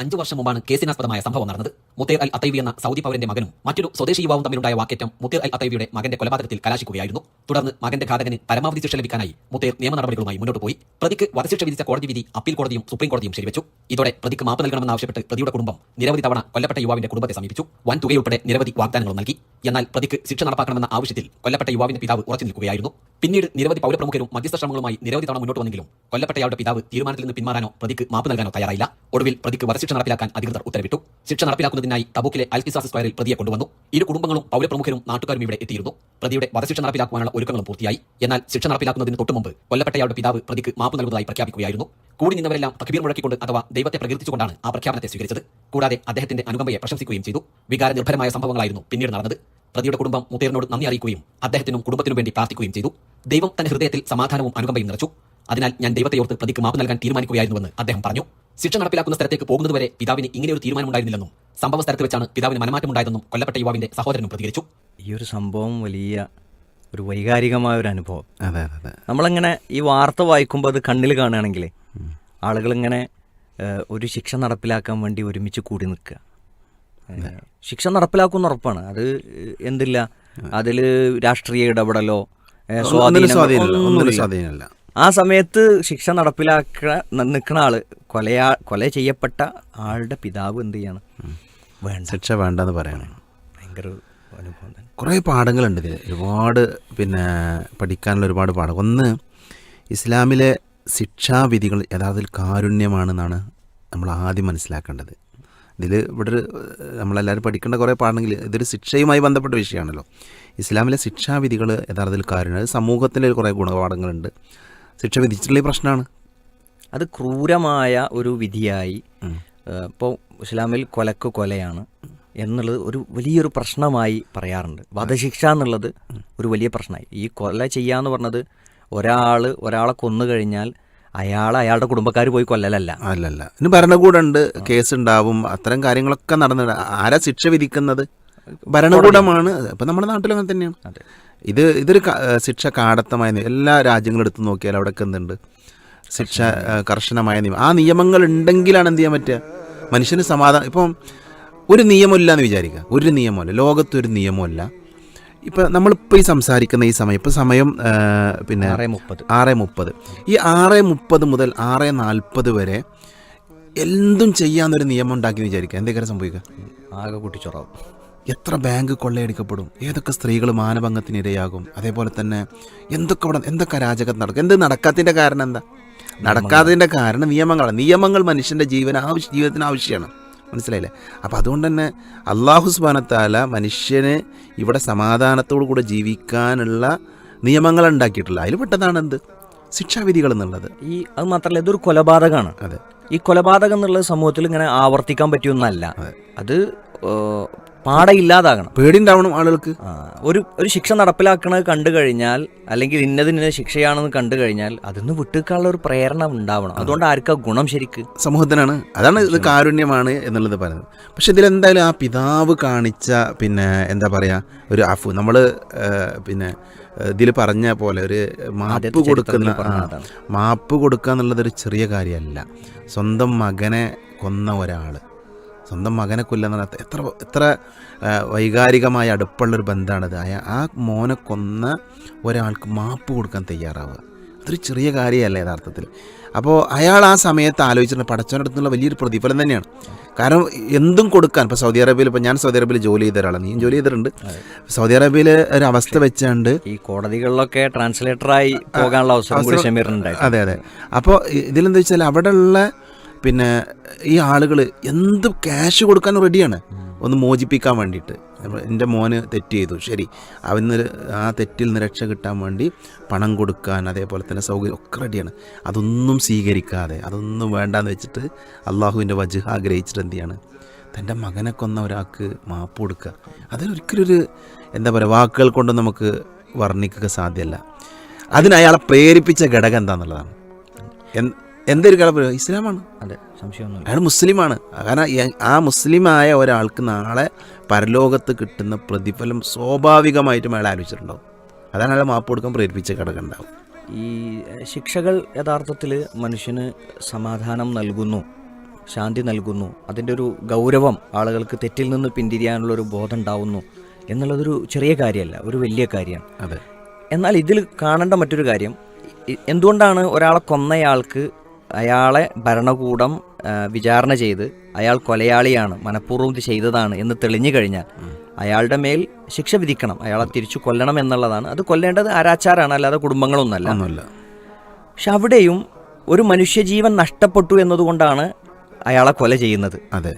അഞ്ചു വർഷം മുമ്പാണ് കേസിനാസ്പദമായ സംഭവം നടന്നത്. മുത്തേർ അൽ അത്തൈവി എന്ന സൗദി പൗരന്റെ മകനും മറ്റൊരു സ്വദേശി യുവാവും തമ്മിലുണ്ടായ വാക്കേറ്റം മുത്തേർ അൽ അത്തൈവിയുടെ മകന്റെ കൊലപാതകത്തിൽ കലാശിക്കുകയായിരുന്നു. തുടർന്ന് മകന്റെ ഘാതകന് പരമാവധി ശിക്ഷ ലഭിക്കാനായി മുത്തേർ നിയമ നടപടികളുമായി മുന്നോട്ട് പോയി. പ്രതിക്ക് വധശിക്ഷ വിധിച്ച കോടതി വിധി അപ്പീൽ കോടതിയും സുപ്രീം കോടതിയും ശരിവെച്ചു. ഇതോടെ പ്രതിക്ക് മാപ്പ് നൽകണമെന്നാവശ്യപ്പെട്ട് പ്രതിയുടെ കുടുംബം നിരവധി തവണ കൊല്ലപ്പെട്ട യുവാവിന്റെ കുടുംബത്തെ സമീപിച്ചു. വൻ തുകയുൾപ്പെടെ നിരവധി വാഗ്ദാനങ്ങളും നൽകി. എന്നാൽ പ്രതിക്ക് ശിക്ഷ നടപ്പാക്കണമെന്ന ആവശ്യത്തിൽ കൊല്ലപ്പെട്ട യുവാവിന്റെ പിതാവ് ഉറച്ചു നിൽക്കുകയായിരുന്നു. പിന്നീട് നിരവധി പൗരപ്രമുഖരും മധ്യസ്ഥ ശ്രമങ്ങളുമായി നിരവധി തവണ മുന്നോട്ട് വന്നെങ്കിലും കൊല്ലപ്പെട്ടയാളുടെ പിതാവ് തീരുമാനത്തിൽ നിന്ന് പിന്മാറാനോ പ്രതിക്ക് മാപ്പ് നൽകാനോ തയ്യാറായില്ല. ഒടുവിൽ പ്രതിക്ക് വധശിക്ഷ നടപ്പിലാക്കാൻ അധികൃതർ ഉത്തരവിട്ടു. ശിക്ഷ നടപ്പിലാക്കുന്നതിനായി തബൂക്കിലെ അൽകിസാസ് സ്ക്വയറിൽ പ്രതിയെ കൊണ്ടുവന്നു. ഇരു കുടുംബങ്ങളും പൗരപ്രമുഖരും നാട്ടുകാരും ഇവിടെ എത്തിയിരുന്നു. പ്രതിയുടെ വധശിക്ഷ നടപ്പിലാക്കുവാനുള്ള ഒരുക്കങ്ങളും പൂർത്തിയായി. എന്നാൽ ശിക്ഷ നടപ്പിലാക്കുന്നതിന് തൊട്ടുമുമ്പ് കൊല്ലപ്പെട്ടയാളുടെ പിതാവ് പ്രതിക്ക് മാപ്പ് നൽകുന്നതായി പ്രഖ്യാപിക്കുകയായിരുന്നു. കൂടി നിന്നവരെല്ലാം തക്ബീർ മുഴക്കിക്കൊണ്ട് അഥവാ ദൈവത്തെ പ്രകീർത്തിച്ചുകൊണ്ടാണ് ആ പ്രഖ്യാപനത്തെ സ്വീകരിച്ചത്. കൂടാതെ അദ്ദേഹത്തിന്റെ അനുകമ്പയെ പ്രശംസിക്കുകയും ചെയ്തു. വികാര നിർഭരമായ സംഭവങ്ങളായിരുന്നു പിന്നീട് നടന്നത്. പ്രതിയുടെ കുടുംബം മുത്തേറിനോട് നന്ദി അറിയിക്കുകയും അദ്ദേഹത്തിനും കുടുംബത്തിനും വേണ്ടി പ്രാർത്ഥിക്കുകയും ചെയ്തു. ദൈവം തന്റെ ഹൃദയത്തിൽ സമാധാനവും അനുകമ്പയും നിറച്ചു. അതിനാൽ ഞാൻ ദൈവത്തെ ഓർത്ത് പ്രതിക്ക് മാപ്പ് നൽകാൻ തീരുമാനിക്കുകയായിരുന്നുവെന്ന് അദ്ദേഹം പറഞ്ഞു. ശിക്ഷ നടപ്പിലാക്കുന്ന സ്ഥലത്തേക്ക് പോകുന്നതുവരെ പിതാവിന് ഇങ്ങനെ ഒരു തീരുമാനമുണ്ടായിരുന്നില്ലെന്നും സംഭവ സ്ഥലത്ത് വെച്ചാണ് പിതാവിന് മനമാറ്റമുണ്ടായതെന്നും കൊല്ലപ്പെട്ട യുവാവിന്റെ സഹോദരനും പ്രതികരിച്ചു. ഈ ഒരു സംഭവം വലിയ ഒരു വൈകാരികമായ ഒരു അനുഭവം. അതെ അതെ നമ്മളിങ്ങനെ ഈ വാർത്ത വായിക്കുമ്പോൾ അത് കണ്ണിൽ കാണുകയാണെങ്കിൽ ആളുകളിങ്ങനെ ഒരു ശിക്ഷ നടപ്പിലാക്കാൻ വേണ്ടി ഒരുമിച്ച് കൂടി നിൽക്കുക. ശിക്ഷ നടപ്പിലാക്കുന്ന ഉറപ്പാണ്. അത് എന്തില്ല? അതിൽ രാഷ്ട്രീയ ഇടപെടലോ സ്വാധീനം. സ്വാധീനമില്ല. ആ സമയത്ത് ശിക്ഷ നടപ്പിലാക്ക നിൽക്കുന്ന ആൾ കൊലയാ കൊല ചെയ്യപ്പെട്ട ആളുടെ പിതാവ് എന്ത് ചെയ്യാണ്? വേണ്ട. ശിക്ഷ വേണ്ടെന്ന് പറയണം. ഭയങ്കര അനുഭവം തന്നെ. കുറേ പാഠങ്ങളുണ്ട് ഇതിൽ ഒരുപാട് പിന്നെ പഠിക്കാനുള്ള ഒരുപാട് പാഠം ഒന്ന് ഇസ്ലാമിലെ ശിക്ഷാവിധികൾ യഥാർത്ഥത്തിൽ കാരുണ്യമാണെന്നാണ് നമ്മൾ ആദ്യം മനസ്സിലാക്കേണ്ടത്. ഇതിൽ ഇവിടെ ഒരു നമ്മളെല്ലാവരും പഠിക്കേണ്ട കുറേ പാഠങ്ങൾ. ഇതൊരു ശിക്ഷയുമായി ബന്ധപ്പെട്ട വിഷയമാണല്ലോ. ഇസ്ലാമിലെ ശിക്ഷാവിധികൾ യഥാർത്ഥത്തിൽ കാരുണ്യം. അത് സമൂഹത്തിന്റെ കുറേ ഗുണപാഠങ്ങളുണ്ട്. ശിക്ഷ വിധിച്ചിട്ടുള്ള പ്രശ്നമാണ് അത് ക്രൂരമായ ഒരു വിധിയായി ഇപ്പോൾ ഇസ്ലാമിൽ കൊലക്ക് കൊലയാണ് എന്നുള്ളത് ഒരു വലിയൊരു പ്രശ്നമായി പറയാറുണ്ട്. വധശിക്ഷ എന്നുള്ളത് ഒരു വലിയ പ്രശ്നമായി. ഈ കൊല ചെയ്യാന്ന് പറഞ്ഞത് ഒരാൾ ഒരാളെ കൊന്നു കഴിഞ്ഞാൽ അയാൾ അയാളുടെ കുടുംബക്കാർ പോയി കൊല്ലലല്ല. അല്ലല്ല. ഇനി ഭരണകൂടമുണ്ട് കേസ് ഉണ്ടാവും അത്തരം കാര്യങ്ങളൊക്കെ നടന്നിട്ട്. ആരാ ശിക്ഷ വിധിക്കുന്നത്? ഭരണകൂടമാണ്. ഇപ്പം നമ്മുടെ നാട്ടിലും അങ്ങനെ തന്നെയാണ്. അതെ. ഇത് ഇതൊരു ശിക്ഷ കാടത്തമായ നിയമം. എല്ലാ രാജ്യങ്ങളും എടുത്തു നോക്കിയാൽ അവിടെ എന്തുണ്ട് ശിക്ഷ കർശനമായ നിയമം. ആ നിയമങ്ങൾ ഉണ്ടെങ്കിലാണ് എന്ത് ചെയ്യാൻ പറ്റുക? മനുഷ്യന് സമാധാനം. ഇപ്പം ഒരു നിയമമില്ല എന്ന് വിചാരിക്കുക. ഒരു നിയമമല്ല. ലോകത്തൊരു നിയമമല്ല. ഇപ്പം നമ്മളിപ്പോൾ ഈ സംസാരിക്കുന്ന ഈ സമയം ഇപ്പം സമയം പിന്നെ ആറ് മുപ്പത്. ആറ് മുപ്പത്. ഈ ആറ് മുപ്പത് മുതൽ ആറ് നാൽപ്പത് വരെ എന്തും ചെയ്യാമെന്നൊരു നിയമം ഉണ്ടാക്കി എന്ന് വിചാരിക്കുക. എന്തൊക്കെ സംഭവിക്കുക? ആകെ കുട്ടിച്ചോറാവും. എത്ര ബാങ്ക് കൊള്ളയടിക്കപ്പെടും? ഏതൊക്കെ സ്ത്രീകൾ മാനഭംഗത്തിന് ഇരയാകും അതേപോലെ തന്നെ എന്തൊക്കെ അവിടെ എന്തൊക്കെ അരാജകം നടക്കും? എന്ത് നടക്കാത്തതിന്റെ കാരണം എന്താ? നടക്കാത്തതിന്റെ കാരണം നിയമങ്ങളാണ്. നിയമങ്ങൾ മനുഷ്യന്റെ ജീവന ആവശ്യ ജീവിതത്തിന് ആവശ്യമാണ്. മനസ്സിലായില്ലേ? അപ്പോൾ അതുകൊണ്ട് തന്നെ അള്ളാഹു സുബാനത്താല മനുഷ്യന് ഇവിടെ സമാധാനത്തോടു കൂടെ ജീവിക്കാനുള്ള നിയമങ്ങൾ ഉണ്ടാക്കിയിട്ടുള്ള അതിൽ പെട്ടതാണ് എന്ത്? ശിക്ഷാവിധികൾ എന്നുള്ളത്. ഈ അത് മാത്രമല്ല ഇതൊരു കൊലപാതകമാണ്. അതെ. ഈ കൊലപാതകം എന്നുള്ളത് സമൂഹത്തിൽ ഇങ്ങനെ ആവർത്തിക്കാൻ പറ്റിയൊന്നല്ല. അത്. പാടെ ഇല്ലാതാകണം പേടിണ്ടാവണം ആളുകൾക്ക് ഒരു ഒരു ശിക്ഷ നടപ്പിലാക്കണത് കണ്ടു കഴിഞ്ഞാൽ അല്ലെങ്കിൽ ഇന്നതിന് ശിക്ഷയാണെന്ന് കണ്ടു കഴിഞ്ഞാൽ അതിന്ന് വിട്ടുക്കാനുള്ള ഒരു പ്രേരണ ഉണ്ടാവണം. അതുകൊണ്ട് ആർക്കാ ഗുണം ശരിക്ക്? സമൂഹത്തിനാണ്. അതാണ് ഇത് കാരുണ്യമാണ് എന്നുള്ളത് പറയുന്നത്. പക്ഷെ ഇതിലെന്തായാലും ആ പിതാവ് കാണിച്ച പിന്നെ എന്താ പറയാ ഒരു അഫു. നമ്മൾ പിന്നെ ഇതിൽ പറഞ്ഞ പോലെ ഒരു മാപ്പ് കൊടുക്കുന്ന. മാപ്പ് കൊടുക്കുക എന്നുള്ളത് ഒരു ചെറിയ കാര്യമല്ല. സ്വന്തം മകനെ കൊന്ന ഒരാൾ സ്വന്തം മകനെ കൊല്ലുക എന്ന് പറഞ്ഞാൽ എത്ര എത്ര വൈകാരികമായ അടുപ്പുള്ളൊരു ബന്ധമാണത് അയാ ആ മോനെ കൊന്ന ഒരാൾക്ക് മാപ്പ് കൊടുക്കാൻ തയ്യാറാവുക. അതൊരു ചെറിയ കാര്യമല്ല യഥാർത്ഥത്തിൽ. അപ്പോൾ അയാൾ ആ സമയത്ത് ആലോചിച്ചിട്ടുണ്ട് പടച്ചവന്റെ അടുത്തുള്ള വലിയൊരു പ്രതിഫലം തന്നെയാണ്. കാരണം എന്തും കൊടുക്കാൻ ഇപ്പോൾ സൗദി അറേബ്യയിൽ ഇപ്പോൾ ഞാൻ സൗദി അറേബ്യയിൽ ജോലി ചെയ്ത ഒരാളാണ് നീ ജോലി ചെയ്തിട്ടുണ്ട്. സൗദി അറേബ്യയിൽ ഒരു അവസ്ഥ വെച്ചാണ്ട് ഈ കോടതികളിലൊക്കെ ട്രാൻസ്ലേറ്ററായി പോകാനുള്ള അവസരം- അതെ അതെ. അപ്പോൾ ഇതിലെന്താ വെച്ചാൽ അവിടെയുള്ള പിന്നെ ഈ ആളുകൾ എന്ത് ക്യാഷ് കൊടുക്കാൻ റെഡിയാണ് ഒന്ന് മോചിപ്പിക്കാൻ വേണ്ടിയിട്ട്. എന്റെ മോന് തെറ്റ് ചെയ്തു. ശരി. അവൻ ആ തെറ്റിൽ നിന്ന് രക്ഷ കിട്ടാൻ വേണ്ടി പണം കൊടുക്കാൻ അതേപോലെ തന്നെ സൗകര്യം ഒക്കെ റെഡിയാണ് അതൊന്നും സ്വീകരിക്കാതെ അതൊന്നും വേണ്ടാന്ന് വെച്ചിട്ട് അള്ളാഹുവിന്റെ വജു ആഗ്രഹിച്ചിട്ട് എന്ത് ചെയ്യാണ്? തന്റെ മകനെ കൊന്ന ഒരാൾക്ക് മാപ്പ് കൊടുക്കുക. അതിലൊരിക്കലും ഒരു എന്താ പറയുക വാക്കുകൾ കൊണ്ട് നമുക്ക് വർണിക്കുക സാധ്യമല്ല. അതിന് അയാളെ പ്രേരിപ്പിച്ച ഘടകം എന്താണെന്നുള്ളതാണ് എന്ത് എന്തൊരു ഘടകം ഇസ്ലാമാണ്. അതെ സംശയമൊന്നും അയാൾ മുസ്ലിമാണ്. കാരണം ആ മുസ്ലിമായ ഒരാൾക്ക് നാളെ പരലോകത്ത് കിട്ടുന്ന പ്രതിഫലം സ്വാഭാവികമായിട്ടും അയാൾ ആലോചിച്ചിട്ടുണ്ടാവും. അതാണ് അയാളെ മാപ്പ് കൊടുക്കാൻ പ്രേരിപ്പിച്ച ഘടകം ഉണ്ടാവും. ഈ ശിക്ഷകൾ യഥാർത്ഥത്തിൽ മനുഷ്യന് സമാധാനം നൽകുന്നു ശാന്തി നൽകുന്നു അതിന്റെ ഒരു ഗൗരവം ആളുകൾക്ക് തെറ്റിൽ നിന്ന് പിന്തിരിയാനുള്ള ഒരു ബോധം ഉണ്ടാവുന്നു എന്നുള്ളതൊരു ചെറിയ കാര്യമല്ല ഒരു വലിയ കാര്യമാണ് അതെ. എന്നാൽ ഇതിൽ കാണേണ്ട മറ്റൊരു കാര്യം എന്തുകൊണ്ടാണ് ഒരാളെ കൊന്നയാൾക്ക് അയാളെ ഭരണകൂടം വിചാരണ ചെയ്ത് അയാൾ കൊലയാളിയാണ് മനഃപൂർവം ഇത് ചെയ്തതാണ് എന്ന് തെളിഞ്ഞു കഴിഞ്ഞാൽ അയാളുടെ മേൽ ശിക്ഷ വിധിക്കണം. അയാളെ തിരിച്ചു കൊല്ലണം എന്നുള്ളതാണ്. അത് കൊല്ലേണ്ടത് ആരാച്ചാരാണ് അല്ലാതെ കുടുംബങ്ങളൊന്നല്ല പക്ഷെ അവിടെയും ഒരു മനുഷ്യജീവൻ നഷ്ടപ്പെട്ടു എന്നതുകൊണ്ടാണ് അയാളെ കൊല ചെയ്യുന്നത്. അതെ.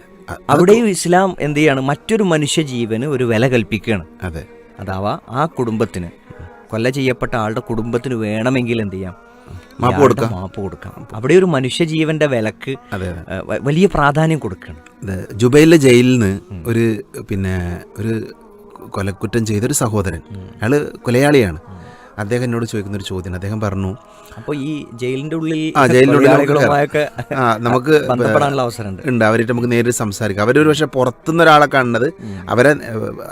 അവിടെയും ഇസ്ലാം എന്ത് ചെയ്യാണ്? മറ്റൊരു മനുഷ്യജീവന് ഒരു വില കൽപ്പിക്കുകയാണ്. അതെ. അഥവാ ആ കുടുംബത്തിന് കൊല്ല ചെയ്യപ്പെട്ട ആളുടെ കുടുംബത്തിന് വേണമെങ്കിൽ എന്ത് ചെയ്യാം? മാപ്പ് കൊടുക്കാം. മാപ്പ് കൊടുക്കാം. അവിടെ ഒരു മനുഷ്യജീവന്റെ വിലക്ക് വലിയ പ്രാധാന്യം കൊടുക്കണം. ജുബൈലിലെ ജയിലിൽ നിന്ന് ഒരു പിന്നെ ഒരു കൊലക്കുറ്റം ചെയ്തൊരു സഹോദരൻ. അയാൾ കൊലയാളിയാണ്. അദ്ദേഹം എന്നോട് ചോദിക്കുന്ന ഒരു ചോദ്യം അദ്ദേഹം പറഞ്ഞു അപ്പോൾ ഈ ജയിലിന്റെ ഉള്ളിൽ ആ ഉള്ളിൽ നമുക്ക് കൊലയാളികളുമായൊക്കെ ആ നമുക്ക് അവസരമുണ്ട്. ഉണ്ട്. അവരായിട്ട് നമുക്ക് നേരിട്ട് സംസാരിക്കാം. അവരൊരു പക്ഷേ പുറത്തുനിന്ന് ഒരാളെ കാണുന്നത് അവരെ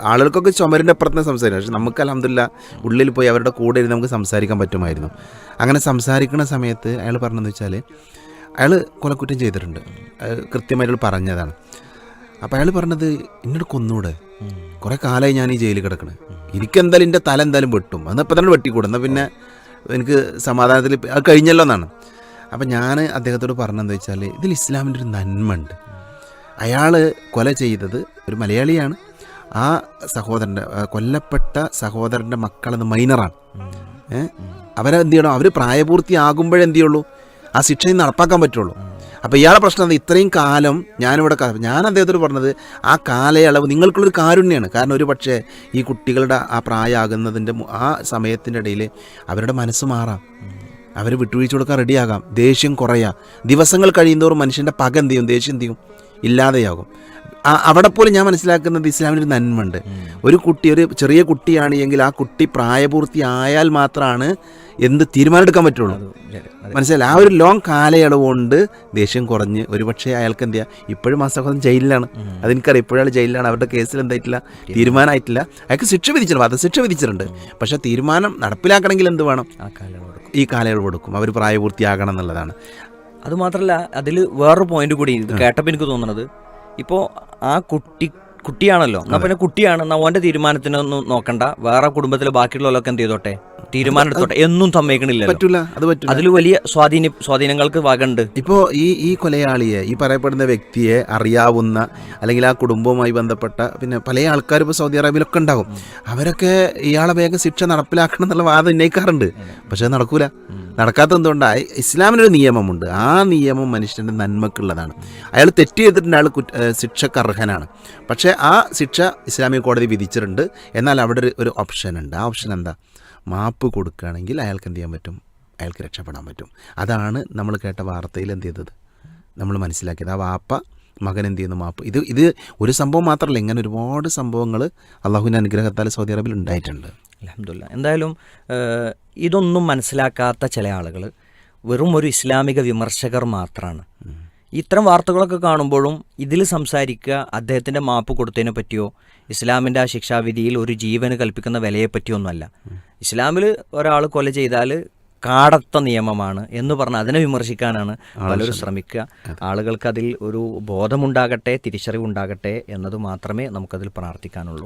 ആളുകൾക്കൊക്കെ ചുമരിന്റെ അപ്പുറത്ത് സംസാരിക്കും. പക്ഷെ നമുക്ക് അലഹമില്ല ഉള്ളിൽ പോയി അവരുടെ കൂടെ ഇരുന്ന് നമുക്ക് സംസാരിക്കാൻ പറ്റുമായിരുന്നു. അങ്ങനെ സംസാരിക്കുന്ന സമയത്ത് അയാൾ പറഞ്ഞതെന്ന് വെച്ചാൽ അയാൾ കൊലക്കുറ്റം ചെയ്തിട്ടുണ്ട്. കൃത്യമായിട്ട് പറഞ്ഞതാണ്. അപ്പോൾ അയാൾ പറഞ്ഞത് എന്നോട് കൊന്നൂടെ? കുറേ കാലമായി ഞാൻ ഈ ജയിലിൽ കിടക്കണേ. എനിക്കെന്തായാലും എന്റെ തല എന്തായാലും വെട്ടും. അന്ന് ഇപ്പം തന്നെ വെട്ടിക്കൂടും. എന്നാൽ പിന്നെ എനിക്ക് സമാധാനത്തിൽ അത് കഴിഞ്ഞല്ലോ എന്നാണ്. അപ്പം ഞാൻ അദ്ദേഹത്തോട് പറഞ്ഞതെന്ന് വെച്ചാൽ ഇതിൽ ഇസ്ലാമിന്റെ ഒരു നന്മ ഉണ്ട് അയാൾ കൊല ചെയ്തത് ഒരു മലയാളിയാണ്. ആ സഹോദരന്റെ കൊല്ലപ്പെട്ട സഹോദരന്റെ മക്കളെന്ന് മൈനറാണ്. ഏഹ് അവരെ എന്ത് ചെയ്യണം? അവർ പ്രായപൂർത്തിയാകുമ്പോഴെന്ത് ചെയ്യുള്ളൂ? ആ ശിക്ഷയിൽ നടപ്പാക്കാൻ പറ്റുള്ളൂ. അപ്പോൾ ഇയാളെ പ്രശ്നം എന്താ? ഇത്രയും കാലം ഞാനിവിടെ ഞാൻ അദ്ദേഹത്തോട് പറഞ്ഞത് ആ കാലയളവ് നിങ്ങൾക്കുള്ളൊരു കാരുണ്യമാണ് കാരണം ഒരു പക്ഷേ ഈ കുട്ടികളുടെ ആ പ്രായമാകുന്നതിന്റെ ആ സമയത്തിന്റെ ഇടയിൽ അവരുടെ മനസ്സ് മാറാം. അവർ വിട്ടുവീഴ്ച കൊടുക്കാൻ റെഡിയാകാം. ദേഷ്യം കുറയാം. ദിവസങ്ങൾ കഴിയുന്നതോറും മനുഷ്യന്റെ പക എന്ത് ചെയ്യും? ദേഷ്യം എന്ത് ചെയ്യും? ഇല്ലാതെയാകും. അവിടെ പോലും ഞാൻ മനസ്സിലാക്കുന്നത് ഇസ്ലാമിനൊരു നന്മയുണ്ട്. ഒരു കുട്ടി ഒരു ചെറിയ കുട്ടിയാണ് എങ്കിൽ ആ കുട്ടി പ്രായപൂർത്തി ആയാൽ മാത്രമാണ് എന്ത് തീരുമാനമെടുക്കാൻ പറ്റുള്ളൂ. മനസ്സിലായി ആ ഒരു ലോങ് കാലയളവ് കൊണ്ട് ദേഷ്യം കുറഞ്ഞ് ഒരുപക്ഷെ അയാൾക്ക് എന്ത് ചെയ്യുക ഇപ്പോഴും ആ സഹോദരൻ ജയിലിലാണ് അതെനിക്കറിയാം ഇപ്പോഴാൾ ജയിലിലാണ്. അവരുടെ കേസിൽ എന്തായിട്ടില്ല? തീരുമാനമായിട്ടില്ല. അയാൾക്ക് ശിക്ഷ വിധിച്ചിട്ടുണ്ട് വധശിക്ഷ വിധിച്ചിട്ടുണ്ട്. പക്ഷേ തീരുമാനം നടപ്പിലാക്കണമെങ്കിൽ എന്ത് വേണം? ഈ കാലയളവ് കൊടുക്കും അവർ പ്രായപൂർത്തിയാകണം എന്നുള്ളതാണ്. അതുമാത്രമല്ല അതിൽ വേറൊരു പോയിന്റ് കൂടി ഇത് കേട്ടപ്പോൾ എനിക്ക് തോന്നുന്നത് ഇപ്പോൾ ആ കുട്ടി കുട്ടിയാണല്ലോ. എന്നാ പിന്നെ കുട്ടിയാണ്. എന്നാ ഓന്റെ തീരുമാനത്തിനൊന്നും നോക്കണ്ട. വേറെ കുടുംബത്തിലെ ബാക്കിയുള്ളവരൊക്കെ എന്ത് ചെയ്തോട്ടെ? തീരുമാനം എടുത്തോട്ടെ. എന്നും സമ്മതിക്കണില്ല പറ്റൂല. അത് പറ്റൂല. അതിൽ വലിയ സ്വാധീന സ്വാധീനങ്ങൾക്ക് വകണ്ട്. ഇപ്പോ ഈ ഈ കൊലയാളിയെ ഈ പറയപ്പെടുന്ന വ്യക്തിയെ അറിയാവുന്ന അല്ലെങ്കിൽ ആ കുടുംബവുമായി ബന്ധപ്പെട്ട പിന്നെ പല ആൾക്കാരും ഇപ്പോൾ സൗദി അറേബ്യയിലൊക്കെ ഉണ്ടാകും അവരൊക്കെ ഇയാളെ വേഗം ശിക്ഷ നടപ്പിലാക്കണം എന്നുള്ള വാദം ഉന്നയിക്കാറുണ്ട്. പക്ഷെ അത് നടക്കൂല. നടക്കാത്ത എന്തുകൊണ്ടാണ് ഇസ്ലാമിനൊരു നിയമമുണ്ട്. ആ നിയമം മനുഷ്യന്റെ നന്മക്കുള്ളതാണ്. അയാൾ തെറ്റ് ചെയ്തിട്ടുണ്ട് അയാൾ കുറ്റ ശിക്ഷക്കർഹനാണ്. പക്ഷേ ആ ശിക്ഷ ഇസ്ലാമിക കോടതി വിധിച്ചിട്ടുണ്ട്. എന്നാൽ അവിടെ ഒരു ഒരു ഓപ്ഷൻ ഉണ്ട് ആ ഓപ്ഷൻ എന്താ? മാപ്പ് കൊടുക്കുകയാണെങ്കിൽ അയാൾക്ക് എന്ത് ചെയ്യാൻ പറ്റും? അയാൾക്ക് രക്ഷപ്പെടാൻ പറ്റും. അതാണ് നമ്മൾ കേട്ട വാർത്തയിൽ എന്ത് ചെയ്തത്? നമ്മൾ മനസ്സിലാക്കിയത്. ആ വാപ്പ മകൻ എന്ത് ചെയ്യുന്നു മാപ്പ്. ഇത് ഇത് ഒരു സംഭവം മാത്രമല്ല ഇങ്ങനെ ഒരുപാട് സംഭവങ്ങൾ അള്ളാഹുവിന്റെ അനുഗ്രഹത്താൽ സൗദി അറേബ്യയിൽ ഉണ്ടായിട്ടുണ്ട്. അലഹമില്ല എന്തായാലും ഇതൊന്നും മനസ്സിലാക്കാത്ത ചില ആളുകൾ വെറും ഒരു ഇസ്ലാമിക വിമർശകർ മാത്രമാണ് ഇത്തരം വാർത്തകളൊക്കെ കാണുമ്പോഴും ഇതിൽ സംസാരിക്കുക അദ്ദേഹത്തിന്റെ മാപ്പ് കൊടുത്തതിനെ പറ്റിയോ ഇസ്ലാമിന്റെ ആ ശിക്ഷാവിധിയിൽ ഒരു ജീവന് കൽപ്പിക്കുന്ന വിലയെ പറ്റിയൊന്നുമല്ല ഇസ്ലാമിൽ ഒരാൾ കൊല ചെയ്താൽ കാടത്ത നിയമമാണ് എന്ന് പറഞ്ഞ് അതിനെ വിമർശിക്കാനാണ് പലരും ശ്രമിക്കുക. ആളുകൾക്ക് അതിൽ ഒരു ബോധമുണ്ടാകട്ടെ തിരിച്ചറിവുണ്ടാകട്ടെ എന്നത് മാത്രമേ നമുക്കതിൽ പ്രാർത്ഥിക്കാനുള്ളൂ.